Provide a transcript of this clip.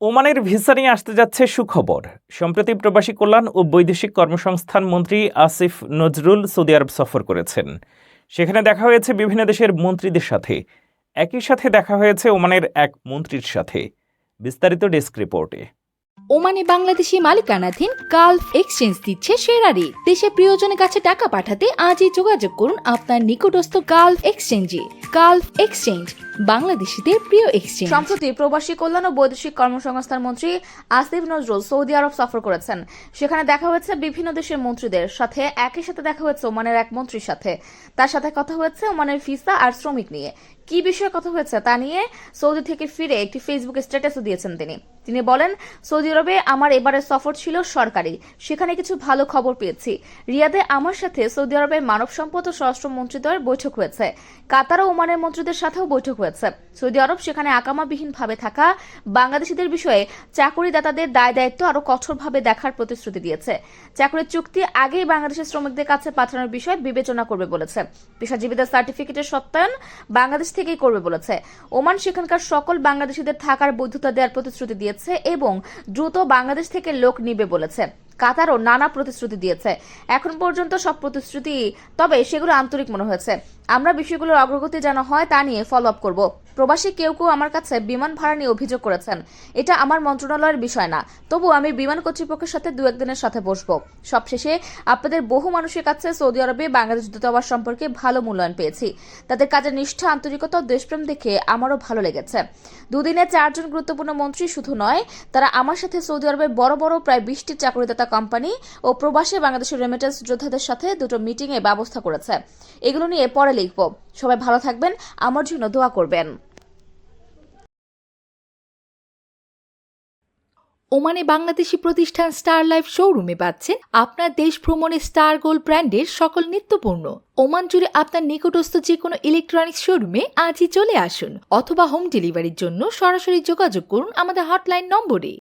ওমানের ভিসা নিয়ে আসতে যাচ্ছে সুখবর। সম্প্রতি প্রবাসী কল্যাণ ও বৈদেশিক কর্মসংস্থান মন্ত্রী আসিফ নজরুল সৌদি আরব সফর করেছেন। সেখানে দেখা হয়েছে বিভিন্ন দেশের মন্ত্রীদের সাথে। একই সাথে দেখা হয়েছে ওমানের এক মন্ত্রীর সাথে। বিস্তারিত ডেস্ক রিপোর্টে। ওমানে বাংলাদেশি মালিকানাধীন গালফ এক্সচেঞ্জ দিচ্ছে সেরা রেট দেশে প্রিয়জনের কাছে টাকা পাঠাতে আজই যোগাযোগ করুন আপনার নিকটস্থ গালফ এক্সচেঞ্জে। গালফ এক্সচেঞ্জ বাংলাদেশিদের প্রিয় এক্সচেঞ্জ সম্প্রতি প্রবাসী কল্যাণ ও বৈদেশিক কর্মসংস্থান মন্ত্রী আসিফ নজরুল সৌদি আরব সফর করেছেন। সেখানে দেখা হয়েছে বিভিন্ন দেশের মন্ত্রীদের সাথে, একই সাথে দেখা হয়েছে ওমানের এক মন্ত্রীর সাথে। তার সাথে কথা হয়েছে ওমানের ফিসা আর শ্রমিক নিয়ে। কি বিষয়ে কথা হয়েছে তা নিয়ে সৌদি থেকে ফিরে একটি ফেসবুক স্ট্যাটাসও দিয়েছেন তিনি। তিনি বলেন, সৌদি আরবে আমার এবারের সফর ছিল সরকারি, সেখানে কিছু ভালো খবর পেয়েছি। রিয়াদে আমার সাথে সৌদি আরবের মানব সম্পদ ও স্বরাষ্ট্র মন্ত্রীদ্বয়ের বৈঠক হয়েছে। কাতার ও ওমানের মন্ত্রীদের সাথেও বৈঠক হয়েছে। সৌদি আরব সেখানে আকামাবিহীনভাবে থাকা বাংলাদেশিদের বিষয়ে চাকরিদাতাদের দায় দায়িত্ব আরও কঠোরভাবে দেখার প্রতিশ্রুতি দিয়েছে। চাকরির চুক্তি আগেই বাংলাদেশের শ্রমিকদের কাছে পাঠানোর বিষয়ে বিবেচনা করবে বলেছে। পেশাজীবীদের সার্টিফিকেটের সত্যায়ন বাংলাদেশ থেকেই করবে বলেছে। ওমান সেখানকার সকল বাংলাদেশিদের থাকার বৈধতা দেওয়ার প্রতিশ্রুতি দিয়েছে এবং দ্রুত বাংলাদেশ থেকে লোক নিবে বলেছে। কাতারও নানা প্রতিশ্রুতি দিয়েছে। এখন পর্যন্ত সব প্রতিশ্রুতি, তবে সেগুলো আন্তরিক মনে হয়েছে। আমরা বিষয়গুলোর অগ্রগতি যেন হয় তা নিয়ে ফলো আপ করব। প্রবাসী কেউ কেউ আমার কাছে বিমান ভাড়া নিয়ে অভিযোগ করেছেন। এটা আমার মন্ত্রণালয়ের বিষয় না। তবু আমি বিমান কর্তৃপক্ষের সাথে দু একদিনের সাথে বসবো। সবশেষে আপনাদের বহু মানুষের কাছে সৌদি আরবে বাংলাদেশ দূতাবাস সম্পর্কে ভালো মূল্যায়ন পেয়েছি। তাদের কাজের নিষ্ঠা, আন্তরিকতা ও দেশপ্রেম দেখে আমারও ভালো লেগেছে। দুদিনে চারজন গুরুত্বপূর্ণ মন্ত্রী শুধু নয়, তারা আমার সাথে সৌদি আরবের বড় বড় প্রায় বিশটি চাকরিদাতা কোম্পানি ও প্রবাসী বাংলাদেশের রেমিটেন্স যোদ্ধাদের সাথে দুটো মিটিং এ ব্যবস্থা করেছে। এগুলো নিয়ে পরে লিখব। সবাই ভালো থাকবেন, আমার জন্য দোয়া করবেন। ওমানে বাংলাদেশি প্রতিষ্ঠান স্টার লাইফ শোরুমে পাচ্ছেন আপনার দেশ ভ্রমণে স্টার গোল্ড ব্র্যান্ডের সকল নিত্যপূর্ণ। ওমান জুড়ে আপনার নিকটস্থ যে কোনো ইলেকট্রনিক্স শোরুমে আজই চলে আসুন অথবা হোম ডেলিভারির জন্য সরাসরি যোগাযোগ করুন আমাদের হটলাইন নম্বরে।